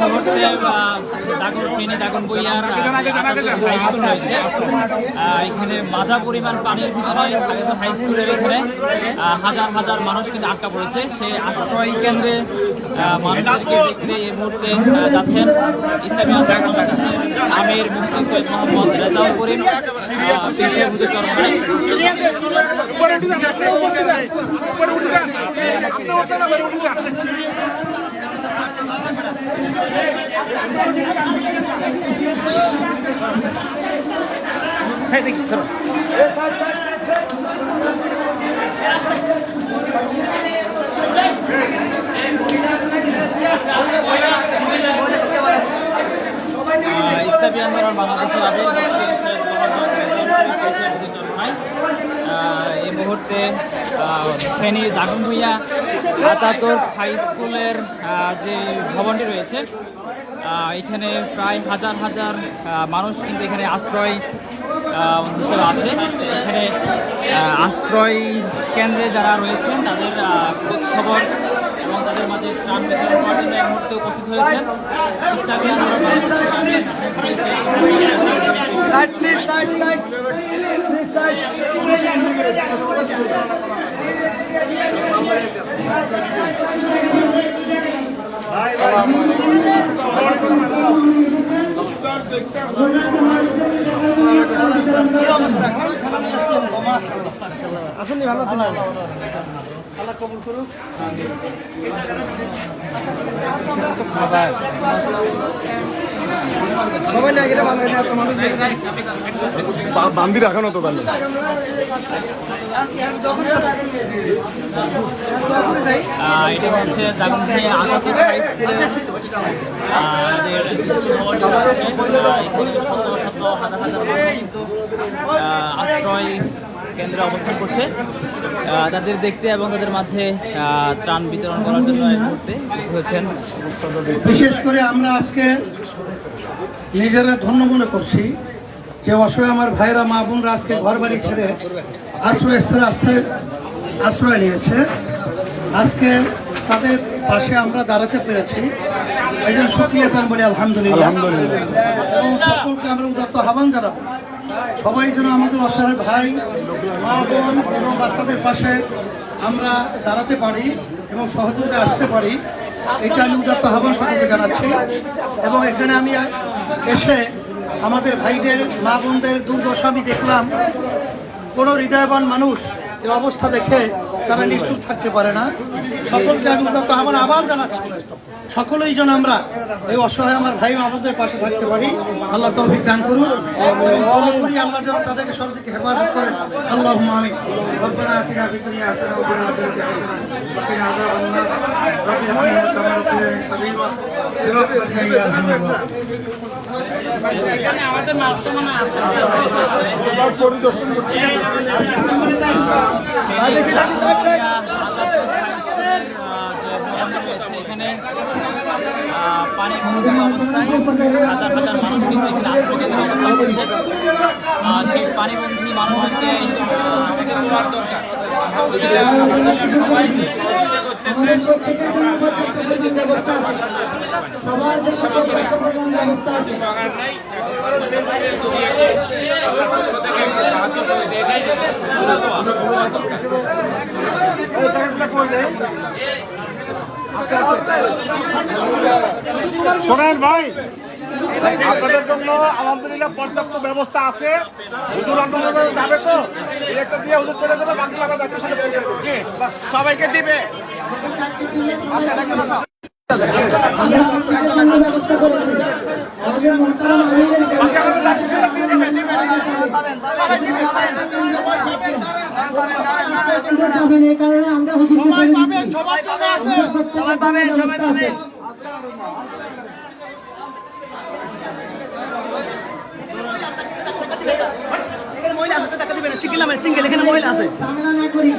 মুহূর্তে দাগন ফেনী দাগন বইয়ার এখানে মাজা পরিমাণ পানির ভিতরে হাই স্কুলের এখানে হাজার হাজার মানুষ কিন্তু আটকা পড়েছে সেই আশ্রয় কেন্দ্রে আহ, মানুষদেরকে দেখতে এই মুহূর্তে যাচ্ছেন ইসলামী আন্দোলন আমির মুফতি সৈয়দ মোহাম্মদ রেজাউল করিম পেশে হুজুর চরমাই আহ, ইসলামী আন্দোলন বাংলাদেশের আমির মুফতি রেজাউল করিম পেশে হুজুর এই মুহূর্তে আহ, Feni Daganbhuiyan Ataturk high স্কুলের যে ভবনটি রয়েছে এখানে প্রায় হাজার হাজার মানুষ কিন্তু এখানে আশ্রয় হিসেবে আছে এখানে আশ্রয় কেন্দ্রে যারা রয়েছেন তাদের খোঁজ খবর এবং তাদের মাঝে ত্রাণ বিতরণ করার জন্য এই মুহূর্তে উপস্থিত হয়েছেন আমির মুফতি সৈয়দ মোহাম্মদ রেজাউল বান্দি রাখানো তো তাহলে। এটা হচ্ছে আশ্রয় কেন্দ্রে অবস্থান করছে। তাদের দেখতে এবং তাদের মাঝে আহ, ত্রাণ বিতরণ করার জন্য এই মুহূর্তে বিশেষ করে আমরা আজকে নিজেরা ধন্য মনে করছি যে অসহায় আমার ভাইরা মা বোনরা আজকে ঘর বাড়ি ছেড়ে আশ্রয় আশ্রয়স্থলে আশ্রয় আশ্রয় নিয়েছে। আজকে তাদের পাশে আমরা দাঁড়াতে পেরেছি। একজন সুক্রিয়া তার বলি আলহামদুলিল্লাহ। আলহামদুলিল্লাহ। এবং সকলকে আমরা উদাত্ত আহ্বান জানাব। সবাই যেন আমাদের অসহায় ভাই মা বোন এবং বাচ্চাদের পাশে আমরা দাঁড়াতে পারি এবং সহযোগিতা আসতে পারি। এটা আমি উদাত্ত আহ্বান সকলকে জানাচ্ছি। এবং এখানে আমি এসে আমাদের ভাইদের মা বোনদের দুর্দশা আমি দেখলাম কোনো হৃদয়বান মানুষ এ অবস্থা দেখে তারা নিশ্চুপ থাকতে পারে না সকলকে আমি উদাত্ত আহ্বান আবার জানাচ্ছি সকলেই যেন আমরা এই অসহায় আমার ভাই আমাদের পাশে থাকতে পারি আল্লাহ তৌফিক দান করুন দোয়া করি আল্লাহ যেন তাদেরকে সব থেকে হেফাজত করেন আল্লাহ আমি ربنا آتنا في الدنيا حسنة وفي الآخرة حسنة وقنا عذاب النار رب ارحمنا كما ربياني صغيرا برحمتك يا أرحم الراحمين পরিদর্শন করতে এখানে পানি অবস্থায় হাজার হাজার মানুষ কিন্তু এখানে আশ্রয় কেন্দ্রে অবস্থান করছে সেই পানিবন্ধী মানুষকে আহ, আমাদের তোলার দরকার সবাই সহযোগিতা করতেছে শোনেন ভাই, আপনাদের জন্য আলহামদুলিল্লাহ পর্যাপ্ত ব্যবস্থা আছে। হুজুর আন্দোলনে যাবে তো একটা দিয়ে হুজুর চলে যাবে বাকি আমরা সবাইকে দিবে। আমাদের যাবে পাবেন এই কারণে আমরা হুজুরকে সবাই পাবেন জন্য আছে সবাই পাবেন সবাই পাবেন। ঝামেলা না করি